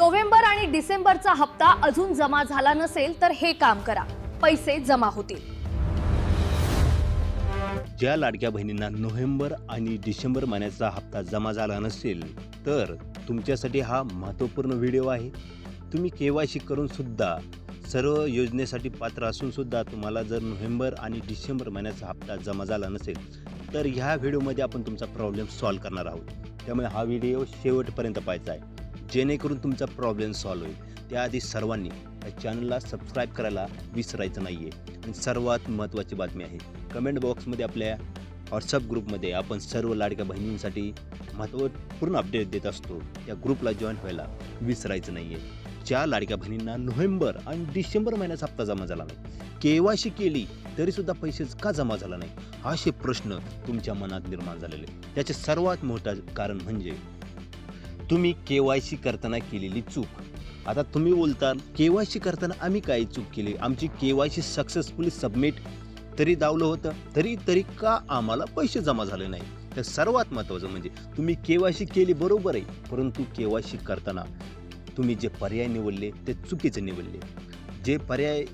November आणि डिसेंबरचा हप्ता अजून जमा झाला नसेल तर हे काम करा. पैसे जमा होतील. ज्या लाडक्या बहिणींना नोव्हेंबर आणि डिसेंबर महिन्याचा हप्ता जमा झाला नसेल तर तुमच्यासाठी हा महत्त्वपूर्ण व्हिडिओ आहे. तुम्ही के वाय सी करून सुद्धा सर्व योजनेसाठी पात्र असून सुद्धा तुम्हाला जर नोव्हेंबर आणि डिसेंबर महिन्याचा हप्ता जमा झाला नसेल तर ह्या व्हिडिओमध्ये आपण तुमचा प्रॉब्लेम सॉल्व करणार आहोत. त्यामुळे हा व्हिडिओ शेवटपर्यंत पाहायचा आहे. जेणेकरून तुमचा प्रॉब्लेम सॉल्व होईल. त्याआधी सर्वांनी या चॅनलला सबस्क्राईब करायला विसरायचं नाही आहे आणि सर्वात महत्त्वाची बातमी आहे कमेंट बॉक्समध्ये आपल्या व्हॉट्सअप ग्रुपमध्ये आपण सर्व लाडक्या बहिणींसाठी महत्त्वपूर्ण अपडेट देत असतो. त्या ग्रुपला जॉईन व्हायला विसरायचं नाही आहे ज्या लाडक्या बहिणींना नोव्हेंबर आणि डिसेंबर महिन्याचा हप्ता जमा झाला नाही केवायसी केली तरीसुद्धा पैसेच का जमा झाला नाही? असे प्रश्न तुमच्या मनात निर्माण झालेले. त्याचे सर्वात मोठं कारण म्हणजे तुम्ही के वाय सी करताना केलेली चूक. आता तुम्ही बोलताल के वाय सी करताना आम्ही काय चूक केली? आमची K Y C successfully submit तरी दावलं होतं तरी तरी का आम्हाला पैसे जमा झाले नाही? तर सर्वात महत्त्वाचं म्हणजे तुम्ही के वाय सी केली बरोबर आहे परंतु के वाय सी करताना तुम्ही जे पर्याय निवडले ते चुकीचे निवडले. जे पर्याय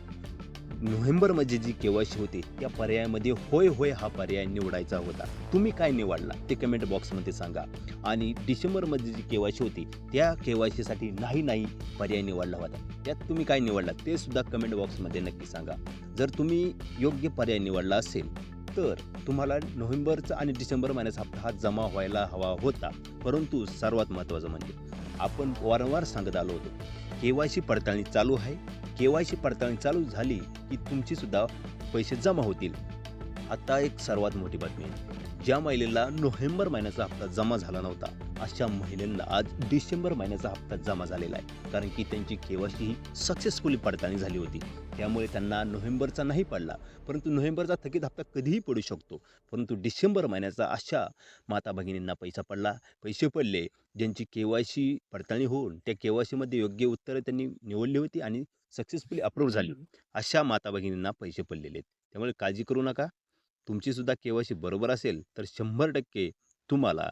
नोव्हेंबरमध्ये जी के वाय सी होती त्या पर्यायामध्ये होय होय हा पर्याय निवडायचा होता. तुम्ही काय निवडला? ते कमेंट बॉक्समध्ये सांगा. आणि डिसेंबरमध्ये जी केवायसी सी होती त्या के वाय सीसाठी नाही नाही पर्याय निवडला होता. त्यात तुम्ही काय निवडला? ते सुद्धा कमेंट बॉक्समध्ये नक्की सांगा. जर तुम्ही योग्य पर्याय निवडला असेल तर तुम्हाला नोव्हेंबरचा आणि डिसेंबर महिन्याचा हप्ता हा जमा व्हायला हवा होता. परंतु सर्वात महत्त्वाचं म्हणजे आपण वारंवार सांगत आलो होतो के वाय सी पडताळणी चालू आहे के वाय सी पडताळणी चालू झाली की तुमची सुद्धा पैसे जमा होतील. आता एक सर्वात मोठी बातमी ज्या महिलेला नोव्हेंबर महिन्याचा हप्ता जमा झाला नव्हता. अशा महिलांना आज डिसेंबर महिन्याचा हप्ता जमा झालेला आहे. कारण की त्यांची केवायसी ही सक्सेसफुली पडताळणी झाली होती. त्यामुळे त्यांना नोव्हेंबरचा नाही पडला. परंतु नोव्हेंबरचा थकीत हप्ता कधीही पडू शकतो. परंतु डिसेंबर महिन्याचा अशा माता भगिनींना पैसा पडला. पैसे पडले. ज्यांची के वाय सी पडताळणी होऊन त्या के वाय सीमध्ये योग्य उत्तरं त्यांनी निवडली होती आणि सक्सेसफुली अप्रूव्ह झाली. अशा माता भगिनींना पैसे पडलेले आहेत. त्यामुळे काळजी करू नका. तुमची सुद्धा के वाय सी बरोबर असेल तर शंभर टक्के तुम्हाला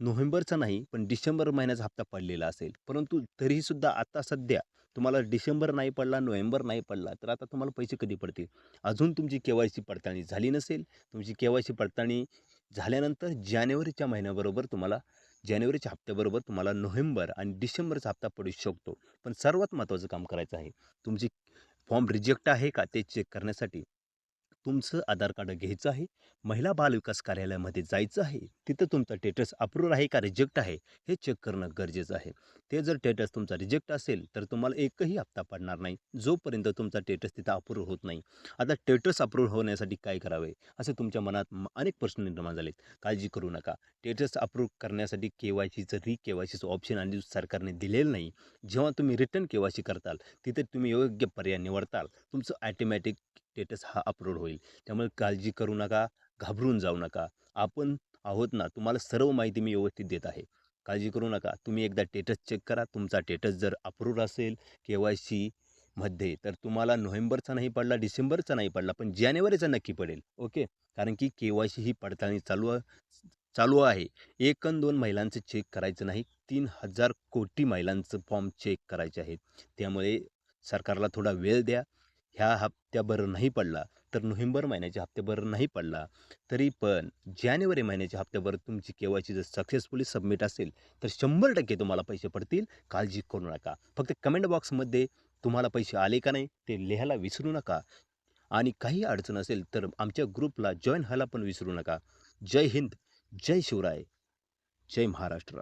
नोव्हेंबरचा नाही पण डिसेंबर महिन्याचा हप्ता पडलेला असेल. परंतु तरीहीसुद्धा आत्ता आता सध्या तुम्हाला डिसेंबर नाही पडला नोव्हेंबर नाही पडला तर आता तुम्हाला पैसे कधी पडतील? अजून तुमची के वाय सी पडताळणी झाली नसेल तुमची के वाय सी पडताळणी झाल्यानंतर जानेवारीच्या महिन्याबरोबर तुम्हाला जानेवारीच्या हप्त्याबरोबर तुम्हाला नोव्हेंबर आणि डिसेंबरचा हप्ता पडू शकतो. पण सर्वात महत्त्वाचं काम करायचं आहे तुमची फॉर्म रिजेक्ट आहे का ते चेक करण्यासाठी? तुमचं आधार कार्ड घ्यायचं आहे महिला बाल विकास कार्यालयामध्ये जायचं आहे तिथं तुमचा टेटस अप्रूव्ह आहे का रिजेक्ट आहे हे चेक करणं गरजेचं आहे. ते जर टेटस तुमचा रिजेक्ट असेल तर तुम्हाला एकही हप्ता पडणार नाही. जोपर्यंत तुमचा टेटस तिथं अप्रूव्ह होत नाही. आता टेटस अप्रूव्ह होण्यासाठी काय करावे? असे तुमच्या मनात म- अनेक प्रश्न निर्माण झालेत. काळजी करू नका. टेटस अप्रूव्ह करण्यासाठी के वाय सीचं री के वाय सीचं ऑप्शन आणि सरकारने दिलेलं नाही. जेव्हा तुम्ही रिटर्न के वाय सी करताल तिथे तुम्ही योग्य पर्याय निवडताल तुमचं ॲटोमॅटिक स्टेटस हा अपलोड होईल. त्यामुळे काळजी करू नका घाबरून जाऊ नका. आपण आहोत ना तुम्हाला सर्व माहिती मी व्यवस्थित देत आहे. काळजी करू नका. तुम्ही एकदा टेटस चेक करा. तुमचा टेटस जर अप्रूव्ह असेल के वाय सी मध्ये तर तुम्हाला नोव्हेंबरचा नाही पडला डिसेंबरचा नाही पडला पण जानेवारीचा नक्की पडेल. ओके? कारण की के वाय सी ही पडताळणी चालू चालू आहे. एक अन दोन महिलांचं चेक करायचं नाही. तीन हजार कोटी महिलांचं फॉर्म चेक करायचे आहेत. त्यामुळे सरकारला थोडा वेळ द्या. ह्या हप्त्याभर नाही पडला तर नोव्हेंबर महिन्याच्या हप्त्याभर नाही पडला. तरी पण जानेवारी महिन्याच्या हप्त्याभर तुमची के वाय सी जर सक्सेसफुली सबमिट असेल तर शंभर टक्के तुम्हाला पैसे पडतील. काळजी करू नका. फक्त कमेंट बॉक्समध्ये तुम्हाला पैसे आले का नाही ते लिहायला विसरू नका. आणि काही अडचण असेल तर आमच्या ग्रुपला जॉईन व्हायला पण विसरू नका. जय हिंद जय शिवराय. जय महाराष्ट्र.